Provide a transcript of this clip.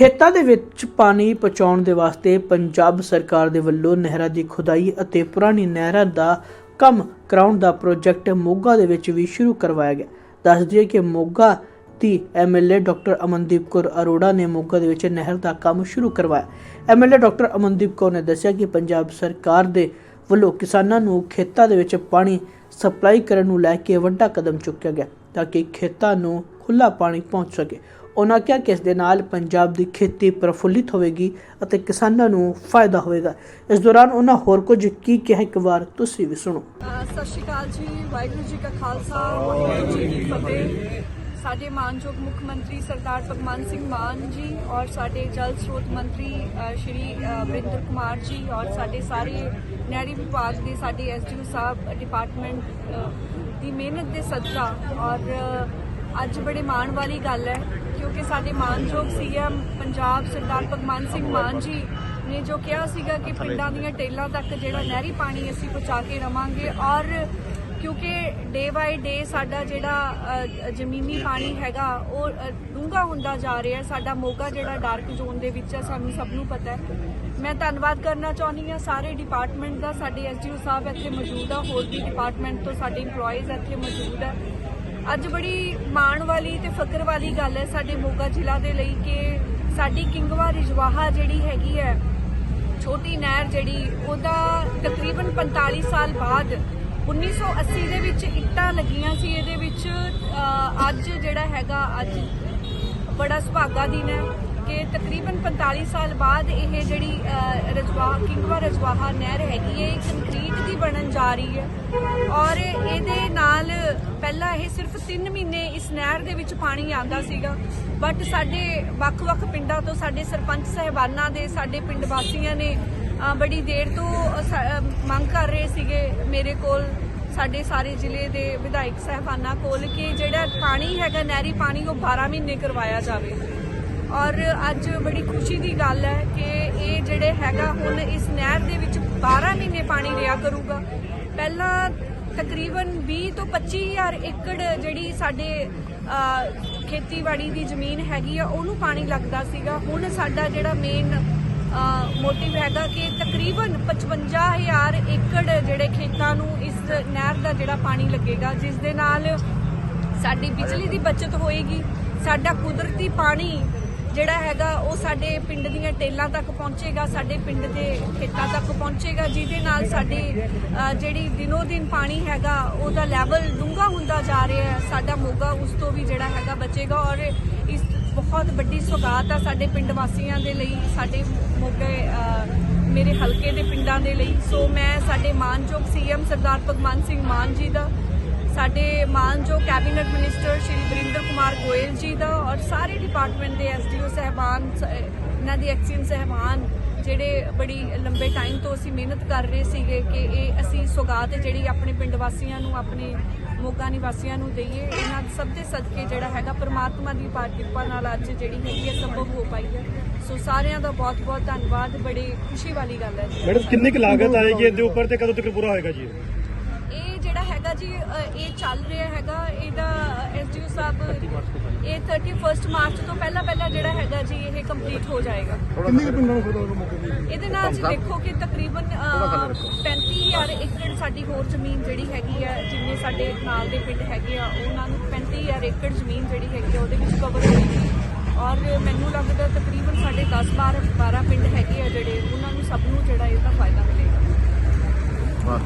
ਖੇਤਾਂ ਦੇ ਵਿੱਚ ਪਾਣੀ ਪਹੁੰਚਾਉਣ ਦੇ ਵਾਸਤੇ ਪੰਜਾਬ ਸਰਕਾਰ ਦੇ ਵੱਲੋਂ ਨਹਿਰਾਂ ਦੀ ਖੁਦਾਈ ਅਤੇ ਪੁਰਾਣੀ ਨਹਿਰਾਂ ਦਾ ਕੰਮ ਕਰਾਉਣ ਦਾ ਪ੍ਰੋਜੈਕਟ ਮੋਗਾ ਦੇ ਵਿੱਚ ਵੀ ਸ਼ੁਰੂ ਕਰਵਾਇਆ ਗਿਆ। ਦੱਸ ਦਈਏ ਕਿ ਮੋਗਾ ਦੀ ਐਮਐਲਏ ਡਾਕਟਰ ਅਮਨਦੀਪ ਕੌਰ ਅਰੋੜਾ ਨੇ ਮੋਗਾ ਦੇ ਵਿੱਚ ਨਹਿਰ ਦਾ ਕੰਮ ਸ਼ੁਰੂ ਕਰਵਾਇਆ। ਐਮਐਲਏ ਡਾਕਟਰ ਅਮਨਦੀਪ ਕੌਰ ਨੇ ਦੱਸਿਆ ਕਿ ਪੰਜਾਬ ਸਰਕਾਰ ਦੇ ਵੱਲੋਂ ਕਿਸਾਨਾਂ ਨੂੰ ਖੇਤਾਂ ਦੇ ਵਿੱਚ ਪਾਣੀ ਸਪਲਾਈ ਕਰਨ ਨੂੰ ਲੈ ਕੇ ਵੱਡਾ ਕਦਮ ਚੁੱਕਿਆ ਗਿਆ ਤਾਂ ਕਿ ਖੇਤਾਂ ਨੂੰ ਖੁੱਲਾ ਪਾਣੀ ਪਹੁੰਚ ਸਕੇ। ਉਹਨਾਂ ਕਿਹਾ ਕਿ ਇਸ ਦੇ ਨਾਲ ਪੰਜਾਬ ਦੀ ਖੇਤੀ ਪ੍ਰਫੁੱਲਿਤ ਹੋਵੇਗੀ ਅਤੇ ਕਿਸਾਨਾਂ ਨੂੰ ਫਾਇਦਾ ਹੋਵੇਗਾ। ਇਸ ਦੌਰਾਨ ਉਹਨਾਂ ਹੋਰ ਕੁਝ ਕੀ ਕਿਹਾ? ਇੱਕ ਵਾਰ ਤੁਸੀਂ ਵੀ ਸੁਣੋ। ਸਤਿ ਸ਼੍ਰੀ ਅਕਾਲ ਜੀ। ਵਾਹਿਗੁਰੂ ਜੀ ਕਾ ਖਾਲਸਾ, ਵਾਹਿਗੁਰੂ ਜੀ ਕੀ ਫਤਿਹ। ਸਾਡੇ ਮਾਨਯੋਗ ਮੁੱਖ ਮੰਤਰੀ ਸਰਦਾਰ ਭਗਵੰਤ ਸਿੰਘ ਮਾਨ ਜੀ ਔਰ ਸਾਡੇ ਜਲ ਸਰੋਤ ਮੰਤਰੀ ਸ਼੍ਰੀ, ਅਹ ਕੁਮਾਰ ਜੀ ਔਰ ਸਾਡੇ ਸਾਰੇ ਨਹਿਰੀ ਵਿਭਾਗ ਦੇ ਸਾਡੇ ਐਸਡੀਓ ਸਾਹਿਬ, ਡਿਪਾਰਟਮੈਂਟ ਦੀ ਮਿਹਨਤ ਦੇ ਸਦਕਾ ਔਰ ਅੱਜ ਬੜੇ ਮਾਣ ਵਾਲੀ ਗੱਲ ਹੈ, ਕਿਉਂਕਿ ਸਾਡੇ ਮਾਨਯੋਗ ਸੀਐਮ ਪੰਜਾਬ ਸਰਦਾਰ ਭਗਵੰਤ ਸਿੰਘ ਮਾਨ ਜੀ ਨੇ ਜੋ ਕਿਹਾ ਸੀਗਾ ਕਿ ਪਿੰਡਾਂ ਦੀਆਂ ਟੇਲਾਂ ਤੱਕ ਜਿਹੜਾ ਨਹਿਰੀ ਪਾਣੀ ਅਸੀਂ ਪਹੁੰਚਾ ਕੇ ਰਵਾਂਗੇ ਔਰ ਕਿਉਂਕਿ ਡੇ ਬਾਈ ਡੇ ਸਾਡਾ ਜਿਹੜਾ ਜ਼ਮੀਨੀ ਪਾਣੀ ਹੈਗਾ, ਉਹ ਡੂੰਘਾ ਹੁੰਦਾ ਜਾ ਰਿਹਾ ਸਾਡਾ ਮੋਗਾ ਜਿਹੜਾ ਡਾਰਕ ਜ਼ੋਨ ਦੇ ਵਿੱਚ ਹੈ, ਸਾਨੂੰ ਸਭ ਨੂੰ ਪਤਾ ਹੈ। ਮੈਂ ਧੰਨਵਾਦ ਕਰਨਾ ਚਾਹੁੰਦੀ ਹਾਂ ਸਾਰੇ ਡਿਪਾਰਟਮੈਂਟ ਦਾ, ਸਾਡੇ ਐਸਡੀਓ ਸਾਹਿਬ ਇੱਥੇ ਮੌਜੂਦ ਆ, ਹੋਰ ਵੀ ਡਿਪਾਰਟਮੈਂਟ ਤੋਂ ਸਾਡੇ EMPLOYEES ਇੱਥੇ ਮੌਜੂਦ ਹੈ ਅੱਜ ਬੜੀ ਮਾਣ ਵਾਲੀ ਤੇ ਫਕਰ ਵਾਲੀ ਗੱਲ ਹੈ ਸਾਡੇ ਮੋਗਾ ਜ਼ਿਲ੍ਹਾ ਦੇ ਲਈ ਕਿ ਸਾਡੀ ਕਿੰਗਵਾ ਰਿਜਵਾਹਾ ਜਿਹੜੀ ਹੈਗੀ ਹੈ, ਛੋਟੀ ਨਹਿਰ ਜਿਹੜੀ, ਉਹਦਾ ਤਕਰੀਬਨ 45 ਸਾਲ ਬਾਅਦ 1980 ਦੇ ਵਿੱਚ ਇੱਟਾਂ ਲੱਗੀਆਂ ਸੀ। ਇਹਦੇ ਵਿੱਚ ਅੱਜ ਜਿਹੜਾ ਹੈਗਾ, ਅੱਜ ਬੜਾ ਸੁਭਾਗਾ ਦਿਨ ਹੈ ਕਿ ਤਕਰੀਬਨ 45 ਸਾਲ ਬਾਅਦ ਇਹ ਜਿਹੜੀ ਰਜਵਾਹਾ ਕਿੰਗਵਾ ਰਜਵਾਹਾ ਨਹਿਰ ਹੈਗੀ ਹੈ, ਇਹ ਕੰਕਰੀਟ ਦੀ ਬਣਨ ਜਾ ਰਹੀ ਹੈ। ਔਰ ਇਹਦੇ ਨਾਲ ਪਹਿਲਾਂ ਇਹ ਸਿਰਫ 3 ਮਹੀਨੇ ਇਸ ਨਹਿਰ ਦੇ ਵਿੱਚ ਪਾਣੀ ਆਂਦਾ ਸੀਗਾ। ਬਟ ਸਾਡੇ ਵੱਖ-ਵੱਖ ਪਿੰਡਾਂ ਤੋਂ ਸਾਡੇ ਸਰਪੰਚ ਸਹਿਬਾਨਾਂ ਦੇ, ਸਾਡੇ ਪਿੰਡ ਵਾਸੀਆਂ ਨੇ ਬੜੀ ਦੇਰ ਤੋਂ ਮੰਗ ਕਰ ਰਹੇ ਸੀਗੇ ਮੇਰੇ ਕੋਲ, ਸਾਡੇ ਸਾਰੇ ਜ਼ਿਲ੍ਹੇ ਦੇ ਵਿਧਾਇਕ ਸਹਿਬਾਨਾਂ ਕੋਲ ਕਿ ਜਿਹੜਾ ਪਾਣੀ ਹੈਗਾ, ਨਹਿਰੀ ਪਾਣੀ, ਉਹ 12 ਮਹੀਨੇ ਕਰਵਾਇਆ ਜਾਵੇ। ਔਰ ਅੱਜ ਬੜੀ ਖੁਸ਼ੀ ਦੀ ਗੱਲ ਹੈ ਕਿ ਇਹ ਜਿਹੜੇ ਹੈਗਾ ਹੁਣ ਇਸ ਨਹਿਰ ਦੇ ਵਿੱਚ 12 ਮਹੀਨੇ ਪਾਣੀ ਰਿਹਾ ਕਰੂਗਾ। ਪਹਿਲਾਂ ਤਕਰੀਬਨ 20 ਤੋਂ 25000 ਏਕੜ ਜਿਹੜੀ ਸਾਡੇ ਖੇਤੀਬਾੜੀ ਦੀ ਜ਼ਮੀਨ ਹੈਗੀ ਆ, ਉਹਨੂੰ ਪਾਣੀ ਲੱਗਦਾ ਸੀਗਾ। ਹੁਣ ਸਾਡਾ ਜਿਹੜਾ ਮੇਨ ਮੋਟਿਵ ਹੈਗਾ ਕਿ ਤਕਰੀਬਨ 55000 ਏਕੜ ਜਿਹੜੇ ਖੇਤਾਂ ਨੂੰ ਇਸ ਨਹਿਰ ਦਾ ਜਿਹੜਾ ਪਾਣੀ ਲੱਗੇਗਾ, ਜਿਸ ਦੇ ਨਾਲ ਸਾਡੀ ਬਿਜਲੀ ਦੀ ਬਚਤ ਹੋਏਗੀ, ਸਾਡਾ ਕੁਦਰਤੀ ਪਾਣੀ ਜਿਹੜਾ ਹੈਗਾ ਉਹ ਸਾਡੇ ਪਿੰਡ ਦੀਆਂ ਟੇਲਾਂ ਤੱਕ ਪਹੁੰਚੇਗਾ, ਸਾਡੇ ਪਿੰਡ ਦੇ ਖੇਤਾਂ ਤੱਕ ਪਹੁੰਚੇਗਾ, ਜਿਹਦੇ ਨਾਲ ਸਾਡੀ ਜਿਹੜੀ ਦਿਨੋ ਦਿਨ ਪਾਣੀ ਹੈਗਾ, ਉਹਦਾ ਲੈਵਲ ਡੂੰਘਾ ਹੁੰਦਾ ਜਾ ਰਿਹਾ ਹੈ, ਸਾਡਾ ਮੋਗਾ ਉਸ ਤੋਂ ਵੀ ਜਿਹੜਾ ਹੈਗਾ ਬਚੇਗਾ ਔਰ ਇਸ ਬਹੁਤ ਵੱਡੀ ਸੁਗਾਤ ਆ ਸਾਡੇ ਪਿੰਡ ਵਾਸੀਆਂ ਦੇ ਲਈ, ਸਾਡੇ ਮੋਗੇ ਮੇਰੇ ਹਲਕੇ ਦੇ ਪਿੰਡਾਂ ਦੇ ਲਈ। ਸੋ ਮੈਂ ਸਾਡੇ ਮਾਨਯੋਗ ਸੀਐਮ ਸਰਦਾਰ ਭਗਵੰਤ ਸਿੰਘ ਮਾਨ ਜੀ ਦਾ ਸਾਡੇ ਮਾਨਯੋਗ ਕੈਬਨਿਟ ਮਿਨਿਸਟਰ ਸ਼੍ਰੀ ਵਰਿੰਦਰ ਕੁਮਾਰ ਗੋਇਲ ਜੀ ਦਾ ਔਰ ਸਾਰੇ ਡਿਪਾਰਟਮੈਂਟ ਦੇ ਐਸਡੀਓ ਸਹਿਬਾਨ, ਸ- ਇਹਨਾਂ ਦੀ ਐਕਸੀਅਨ ਸਹਿਬਾਨ, ਜਿਹੜੇ ਬੜੀ ਲੰਬੇ ਟਾਈਮ ਤੋਂ ਅਸੀਂ ਮਿਹਨਤ ਕਰ ਰਹੇ ਸੀਗੇ ਕਿ ਇਹ ਅਸੀਂ ਸੁਗਾਤ ਜਿਹੜੀ ਆਪਣੇ ਪਿੰਡ ਵਾਸੀਆਂ ਨੂੰ, ਆਪਣੇ ਮੋਗਾ ਨਿਵਾਸੀਆਂ ਨੂੰ ਦਈਏ, ਇਹਨਾਂ ਸਭ ਦੇ ਸਦਕੇ ਜਿਹੜਾ ਹੈਗਾ ਪ੍ਰਮਾਤਮਾ ਦੀ ਪਾਰ ਕਿਰਪਾ ਨਾਲ ਅੱਜ ਜਿਹੜੀ ਹੈਗੀ ਹੈ ਸੰਭਵ ਹੋ ਪਾਈ ਹੈ। ਸੋ ਸਾਰਿਆਂ ਦਾ ਬਹੁਤ ਬਹੁਤ ਧੰਨਵਾਦ, ਬੜੀ ਖੁਸ਼ੀ ਵਾਲੀ ਗੱਲ ਹੈ ਮੈਡਮ, ਕਿੰਨੀ ਕੁ ਲਾਗਤ ਆਏਗੀ ਇਹਦੇ ਉੱਪਰ ਤੇ ਕਦੋਂ ਤੱਕ ਪੂਰਾ ਹੋਏਗਾ ਜੀ ਜਿਹੜਾ ਹੈਗਾ ਜੀ ਇਹ ਚੱਲ ਰਿਹਾ ਹੈਗਾ ਇਹਦਾ ਐਸਡੀਓ ਸਾਹਿਬ ਇਹ 31 ਮਾਰਚ ਤੋਂ ਪਹਿਲਾਂ ਪਹਿਲਾਂ ਜਿਹੜਾ ਹੈਗਾ ਜੀ ਇਹ ਕੰਪਲੀਟ ਹੋ ਜਾਏਗਾ। ਕਿੰਨੀ ਕੁ ਪਿੰਡਾਂ ਨੂੰ ਖੋਦੋ ਮੌਕੇ ਇਹਦੇ ਨਾਲ ਜੀ ਦੇਖੋ ਕਿ ਤਕਰੀਬਨ ਅ, 35000 ਏਕੜ ਸਾਡੀ ਹੋਰ ਜ਼ਮੀਨ ਜਿਹੜੀ ਹੈਗੀ ਆ ਜਿੰਨੇ ਸਾਡੇ ਨਾਲ ਦੇ ਪਿੰਡ ਹੈਗੇ ਆ ਉਹਨਾਂ ਨੂੰ 35000 ਏਕੜ ਜ਼ਮੀਨ ਜਿਹੜੀ ਹੈਗੀ ਆ ਉਹਦੇ ਵਿੱਚ ਕਵਰ ਹੋਏਗੀ ਔਰ ਮੈਨੂੰ ਲੱਗਦਾ ਤਕਰੀਬਨ ਸਾਡੇ 10 12 12 ਪਿੰਡ ਹੈਗੇ ਆ ਜਿਹੜੇ ਉਹਨਾਂ ਨੂੰ ਸਭ ਨੂੰ ਜਿਹੜਾ ਇਹਦਾ ਫਾਇਦਾ ਮਿਲੇਗਾ।